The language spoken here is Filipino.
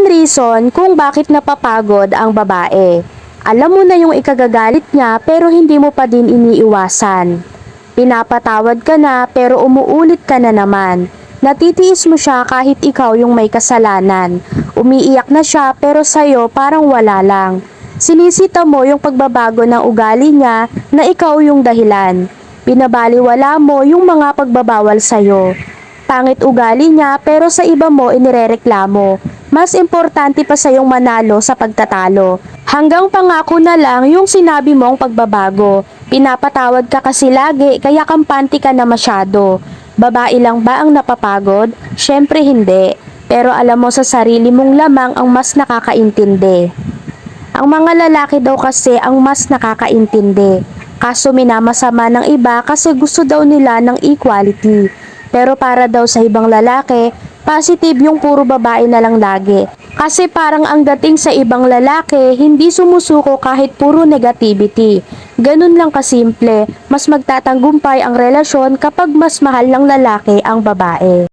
10 reason kung bakit napapagod ang babae. Alam mo na yung ikagagalit niya pero hindi mo pa din iniiwasan. Pinapatawad ka na pero umuulit ka na naman. Natitiis mo siya kahit ikaw yung may kasalanan. Umiiyak na siya pero sa'yo parang wala lang. Sinisita mo yung pagbabago ng ugali niya na ikaw yung dahilan. Binabaliwala mo yung mga pagbabawal sa'yo. Pangit ugali niya pero sa iba mo inirereklamo. Mas importante pa sa'yong manalo sa pagtatalo. Hanggang pangako na lang yung sinabi mong pagbabago. Pinapatawad ka kasi lagi kaya kampante ka na masyado. Babae lang ba ang napapagod? Syempre hindi. Pero alam mo sa sarili mong lamang ang mas nakakaintindi. Ang mga lalaki daw kasi ang mas nakakaintindi. Kaso minamasama ng iba kasi gusto daw nila ng equality. Pero para daw sa ibang lalaki, positive yung puro babae na lang lagi. Kasi parang ang dating sa ibang lalaki, hindi sumusuko kahit puro negativity. Ganun lang kasimple, mas magtatanggumpay ang relasyon kapag mas mahal ng lalaki ang babae.